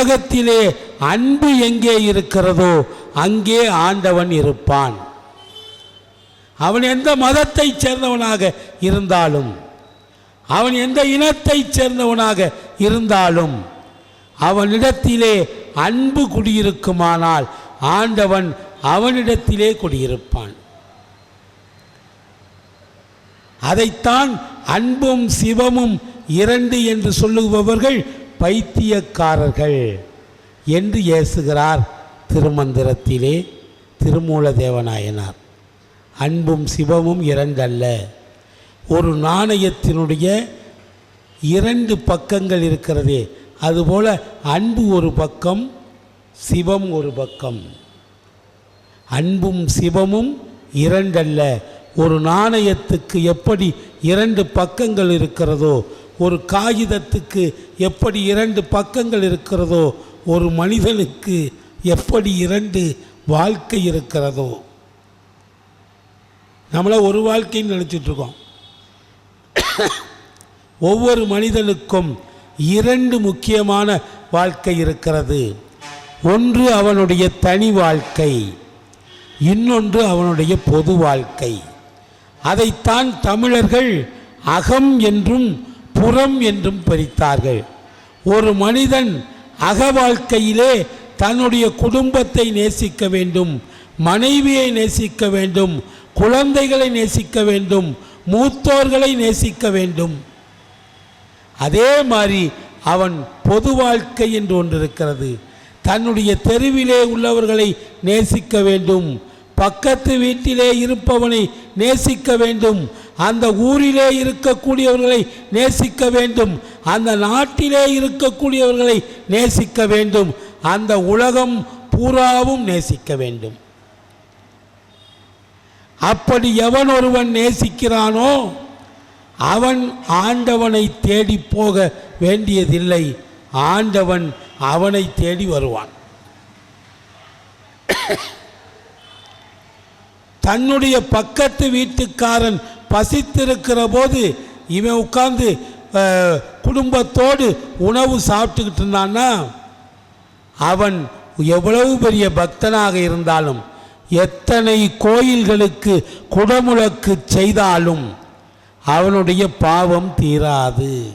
உலகத்திலே அன்பு எங்கே இருக்கிறதோ அங்கே ஆண்டவன் இருப்பான். அவன் எந்த மதத்தைச் சேர்ந்தவனாக இருந்தாலும் அவன் எந்த இனத்தைச் சேர்ந்தவனாக இருந்தாலும் அவனிடத்திலே அன்பு குடியிருக்குமானால் ஆண்டவன் அவனிடத்திலே குடியிருப்பான். அதைத்தான் அன்பும் சிவமும் இரண்டு என்று சொல்லுபவர்கள் பைத்தியக்காரர்கள் என்று ஏசுகிறார் திருமந்திரத்திலே திருமூல தேவநாயனார் அன்பும் சிவமும் இரண்டல்ல. ஒரு நாணயத்தினுடைய இரண்டு பக்கங்கள் இருக்கிறதே. அதுபோல் அன்பு ஒரு பக்கம் சிவம் ஒரு பக்கம். அன்பும் சிவமும் இரண்டல்ல. ஒரு நாணயத்துக்கு எப்படி இரண்டு பக்கங்கள் இருக்கிறதோ ஒரு காகிதத்துக்கு எப்படி இரண்டு பக்கங்கள் இருக்கிறதோ ஒரு மனிதனுக்கு எப்படி இரண்டு வாழ்க்கை இருக்கிறதோ. நம்மளை ஒரு வாழ்க்கைன்னு நினச்சிட்ருக்கோம். ஒவ்வொரு மனிதனுக்கும் இரண்டு முக்கியமான வாழ்க்கை இருக்கிறது. ஒன்று அவனுடைய தனி வாழ்க்கை இன்னொன்று அவனுடைய பொது வாழ்க்கை. அதைத்தான் தமிழர்கள் அகம் என்றும் புறம் என்றும் பிரித்தார்கள். ஒரு மனிதன் அக வாழ்க்கையிலே தன்னுடைய குடும்பத்தை நேசிக்க வேண்டும் மனைவியை நேசிக்க வேண்டும் குழந்தைகளை நேசிக்க வேண்டும் மூத்தோர்களை நேசிக்க வேண்டும். அதே மாதிரி அவன் பொது வாழ்க்கை என்று ஒன்று இருக்கிறது. தன்னுடைய தெருவிலே உள்ளவர்களை நேசிக்க வேண்டும் பக்கத்து வீட்டிலே இருப்பவனை நேசிக்க வேண்டும். அந்த ஊரிலே இருக்கக்கூடியவர்களை நேசிக்க வேண்டும். அந்த நாட்டிலே இருக்கக்கூடியவர்களை நேசிக்க வேண்டும். அந்த உலகம் பூராவும் நேசிக்க வேண்டும். அப்படி எவன் ஒருவன் நேசிக்கிறானோ அவன் ஆண்டவனை தேடி போக வேண்டியதில்லை. ஆண்டவன் அவனை தேடி வருவான். தன்னுடைய பக்கத்து வீட்டுக்காரன் பசித்திருக்கிற போது இவன் உட்கார்ந்து குடும்பத்தோடு உணவு சாப்பிட்டுக்கிட்டு இருந்தான்னா அவன் எவ்வளவு பெரிய பக்தனாக இருந்தாலும் எத்தனை கோயில்களுக்கு குடமுழக்கு செய்தாலும் அவனுடைய பாவம் தீராது.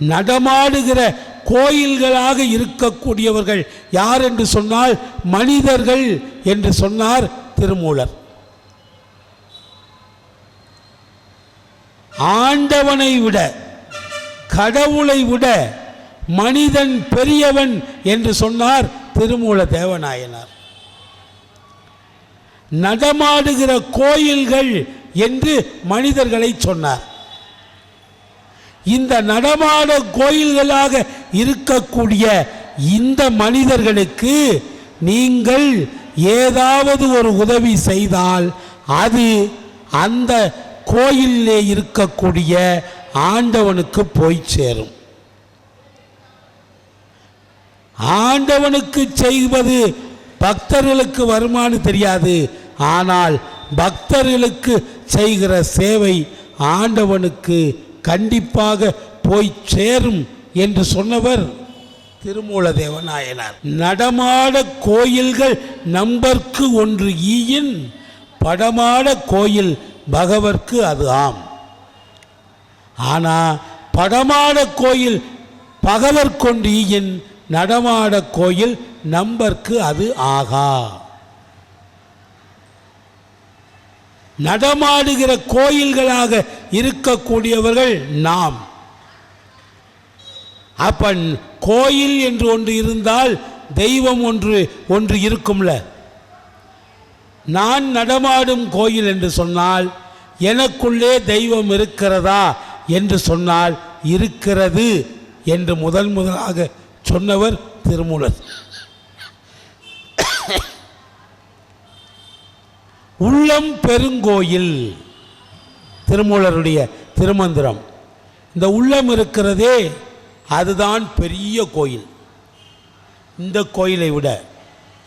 நடமாடுகிற கோயில்களாக இருக்கக்கூடியவர்கள் யார் என்று சொன்னால் மனிதர்கள் என்று சொன்னார் திருமூலர். ஆண்டவனை விட கடவுளை விட மனிதன் பெரியவன் என்று சொன்னார் திருமூல தேவநாயனார். நடமாடுகிற கோயில்கள் என்று மனிதர்களை சொன்னார். இந்த நடமாட கோயில்களாக இருக்கக்கூடிய இந்த மனிதர்களுக்கு நீங்கள் ஏதாவது ஒரு உதவி செய்தால் அது அந்த கோயிலே இருக்கக்கூடிய ஆண்டவனுக்கு போய் சேரும். ஆண்டவனுக்கு செய்வது பக்தர்களுக்கு வருமானு தெரியாது. ஆனால் பக்தர்களுக்கு செய்கிற சேவை ஆண்டவனுக்கு கண்டிப்பாக போய் சேரும் என்று சொன்னவர் திருமூல தேவநாயனார் நடமாட கோயில்கள் நம்பர்க்கு ஒன்று ஈயின் படமாட கோயில் பகவர்க்கு அது ஆம். ஆனா படமாட கோயில் பகவர் கொண்டு ஈயின் நடமாட கோயில் நம்பர்க்கு அது ஆகா. நடமாடுகிற கோயில்களாக இருக்கக்கூடியவர்கள் நாம். அப்ப கோயில் என்று ஒன்று இருந்தால் தெய்வம் ஒன்று ஒன்று இருக்கும்ல. நான் நடமாடும் கோயில் என்று சொன்னால் எனக்குள்ளே தெய்வம் இருக்கிறதா என்று சொன்னால் இருக்கிறது என்று முதல் முதலாக சொன்னவர் திருமூலர். உள்ளம் பெருங்கோயில். திருமூலருடைய திருமந்திரம். இந்த உள்ளம் இருக்கிறதே அதுதான் பெரிய கோயில். இந்த கோயிலை விட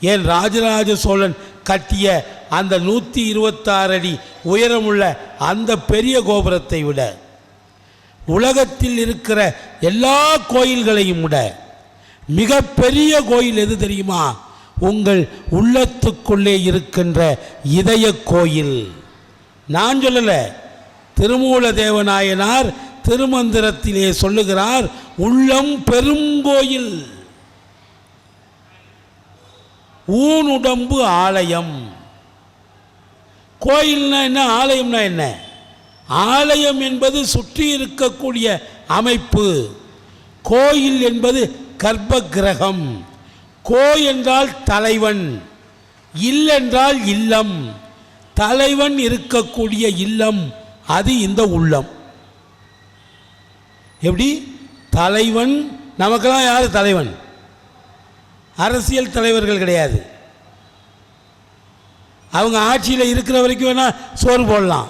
ஏன் ராஜராஜ சோழன் கட்டிய அந்த நூற்றி இருபத்தாறு அடி உயரமுள்ள அந்த பெரிய கோபுரத்தை விட உலகத்தில் இருக்கிற எல்லா கோயில்களையும் விட மிகப்பெரிய கோயில் எது தெரியுமா? உங்கள் உள்ளத்துக்குள்ளே இருக்கின்ற இதய கோயில். நான் சொல்லலை. திருமூல தேவநாயனார் திருமந்திரத்திலே சொல்லுகிறார் உள்ளம் பெருங்கோயில் ஊனுடம்பு ஆலயம். கோயில்னா என்ன ஆலயம்னா என்ன? ஆலயம் என்பது சுற்றி இருக்கக்கூடிய அமைப்பு. கோயில் என்பது கர்ப்ப கிரகம். கோ என்றால் தலைவன் இல் என்றால் இல்லம் தலைவன் இருக்கக்கூடிய இல்லம் அது இந்த உள்ளம். எப்படி? தலைவன் நமக்கெல்லாம் யார் தலைவன்? அரசியல் தலைவர்கள் கிடையாது. அவங்க ஆட்சியில் இருக்கிற வரைக்கும் வேணால் சோறு போடலாம்.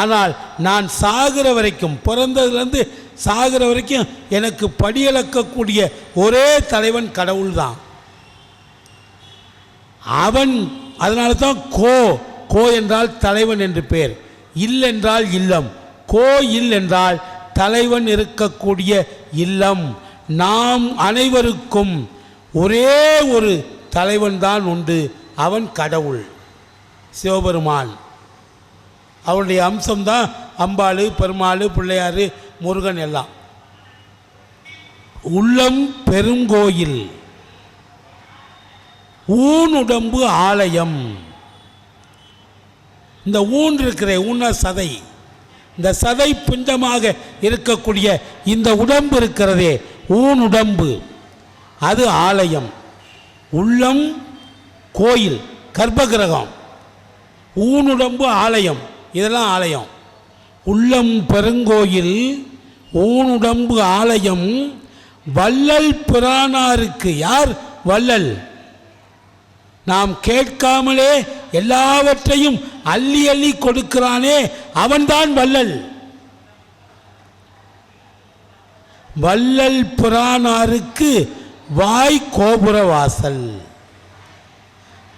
ஆனால் நான் சாகிற வரைக்கும் பிறந்ததுலேருந்து சாகிற வரைக்கும் எனக்கு படியளக்கக்கூடிய ஒரே தலைவன் கடவுள் தான் அவன் அதனால தான் கோ கோ என்றால் தலைவன் என்று பெயர் இல் என்றால் இல்லம். கோ இல் என்றால் தலைவன் இருக்கக்கூடிய இல்லம். நாம் அனைவருக்கும் ஒரே ஒரு தலைவன் தான் உண்டு. அவன் கடவுள். சிவபெருமான். அவனுடைய அம்சம்தான் அம்பாள் பெருமாள் பிள்ளையார் முருகன் எல்லாம். உள்ளம் பெருங்கோயில். ஊனுடம்பு ஆலயம். இந்த ஊன் இருக்கிற ஊன சதை இந்த சதை பிண்டமாக இருக்கக்கூடிய இந்த உடம்பு இருக்கிறதே ஊன் உடம்பு அது ஆலயம். உள்ளம் கோயில் கர்ப்பகிரகம். ஊனுடம்பு ஆலயம். இதெல்லாம் ஆலயம். உள்ளம் பெருங்கோயில் ஊனுடம்பு ஆலயம். வள்ளல் பிரானாருக்கு யார் வள்ளல்? நாம் கேட்காமலே எல்லாவற்றையும் அள்ளி அள்ளி கொடுக்கிறானே அவன்தான் வள்ளல். வள்ளல் புறானாருக்கு வாய் கோபுர வாசல்.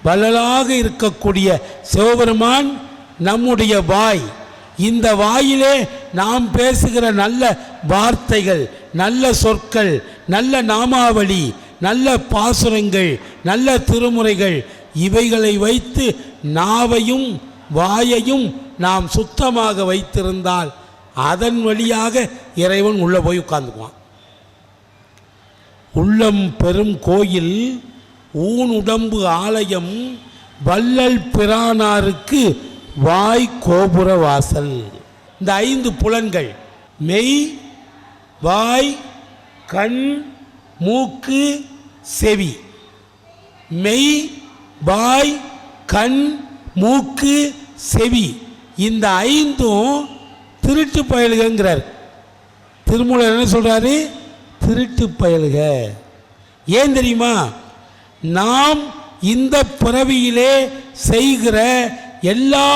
வள்ளலாக இருக்கக்கூடிய சிவபெருமான் நம்முடைய வாய். இந்த வாயிலே நாம் பேசுகிற நல்ல வார்த்தைகள் நல்ல சொற்கள் நல்ல நாமாவளி நல்ல பாசுரங்கள் நல்ல திருமுறைகள் இவைகளை வைத்து நாவையும் வாயையும் நாம் சுத்தமாக வைத்திருந்தால் அதன் வழியாக இறைவன் உள்ளே போய் உட்கார்ந்துக்குவான். உள்ளம் பெரும் கோயில் ஊன் உடம்பு ஆலயம் வள்ளல் பிரானாருக்கு வாய் கோபுர வாசல். இந்த ஐந்து புலன்கள் மெய் வாய் கண் மூக்கு செவி. மெய் வாய் கண் மூக்கு செவி. இந்த ஐந்தும் திருட்டு பயலுங்கிறார் திருமூலர் என்ன சொல்கிறாரு திருட்டு பயல்க. ஏன் தெரியுமா? நாம் இந்த பிறவியிலே செய்கிற எல்லா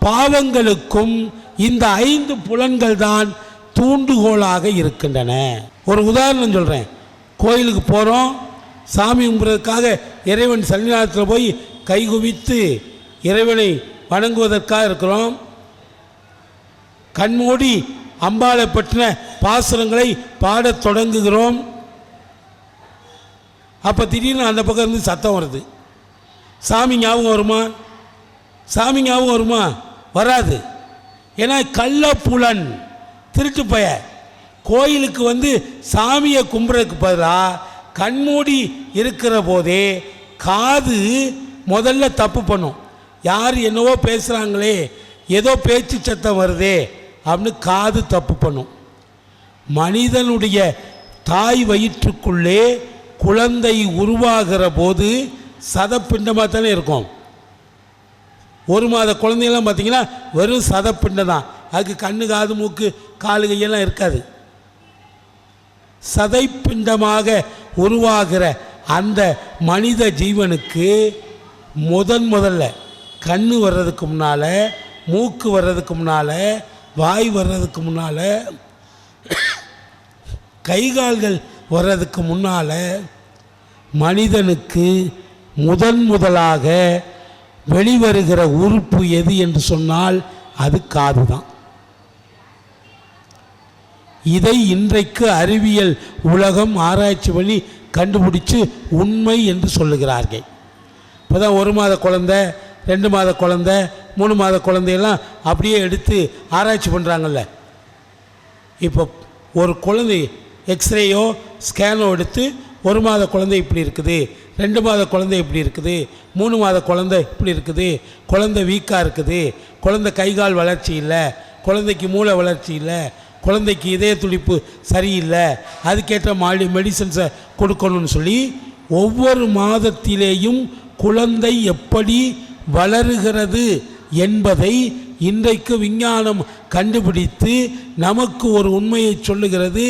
பாவங்களுக்கும் இந்த ஐந்து புலன்கள் தான் தூண்டுகோலாக இருக்கின்றன. ஒரு உதாரணம் சொல்கிறேன் கோயிலுக்கு போகிறோம் சாமி கும்பிட்றதுக்காக இறைவன் சன்னிதானத்தில் போய் கைகுவித்து இறைவனை வணங்குவதற்காக இருக்கிறோம். கண்மூடி அம்பாளை பற்றின பாசுரங்களை பாடத் தொடங்குகிறோம். அப்போ திடீர்னு அந்த பக்கம் இருந்து சத்தம் வருது. சாமி ஞாபகம் வருமா? சாமி ஞாபகம் வருமா? வராது. ஏன்னா கள்ளப்புலன் திருட்டு பய கோயிலுக்கு வந்து சாமியை கும்பிட்றதுக்கு பதிலாக கண்மூடி இருக்கிற போதே காது முதல்ல தப்பு பண்ணும். யார் என்னவோ பேசுகிறாங்களே ஏதோ பேச்சு சத்தம் வருதே அப்படின்னு காது தப்பு பண்ணும். மனிதனுடைய தாய் வயிற்றுக்குள்ளே குழந்தை உருவாகிற போது சதப்பிண்டமாக தானே இருக்கும். ஒரு மாத குழந்தையெல்லாம் பார்த்தீங்கன்னா வெறும் சதப்பிண்டம் தான். அதுக்கு கண்ணு காது மூக்கு காலு கையெல்லாம் இருக்காது. சதைப்பிண்டமாக உருவாகிற அந்த மனித ஜீவனுக்கு முதன் முதல்ல கண் வர்றதுக்கு முன்னால் மூக்கு வர்றதுக்கு முன்னால் வாய் வர்றதுக்கு முன்னால் கை கால்கள் வர்றதுக்கு முன்னால் மனிதனுக்கு முதன் முதலாக வெளிவருகிற உறுப்பு எது என்று சொன்னால் அது காது தான் இதை இன்றைக்கு அறிவியல் உலகம் ஆராய்ச்சி பண்ணி கண்டுபிடிச்சு உண்மை என்று சொல்லுகிறார்கள். இப்போ தான் ஒரு மாத குழந்தை ரெண்டு மாத குழந்தை மூணு மாத குழந்தையெல்லாம் அப்படியே எடுத்து ஆராய்ச்சி பண்ணுறாங்கல்ல இப்போ ஒரு குழந்தை எக்ஸ்ரேயோ ஸ்கேனோ எடுத்து ஒரு மாத குழந்தை இப்படி இருக்குது ரெண்டு மாத குழந்தை இப்படி இருக்குது மூணு மாத குழந்தை இப்படி இருக்குது குழந்தை வீக்காக இருக்குது குழந்தை கை கால் வளர்ச்சி இல்லை குழந்தைக்கு மூளை வளர்ச்சி இல்லை குழந்தைக்கு இதய துடிப்பு சரியில்லை. அதுக்கேற்ற மாடி மெடிசன்ஸை கொடுக்கணும்னு சொல்லி ஒவ்வொரு மாதத்திலேயும் குழந்தை எப்படி வளருகிறது என்பதை இன்றைக்கு விஞ்ஞானம் கண்டுபிடித்து நமக்கு ஒரு உண்மையை சொல்லுகிறது.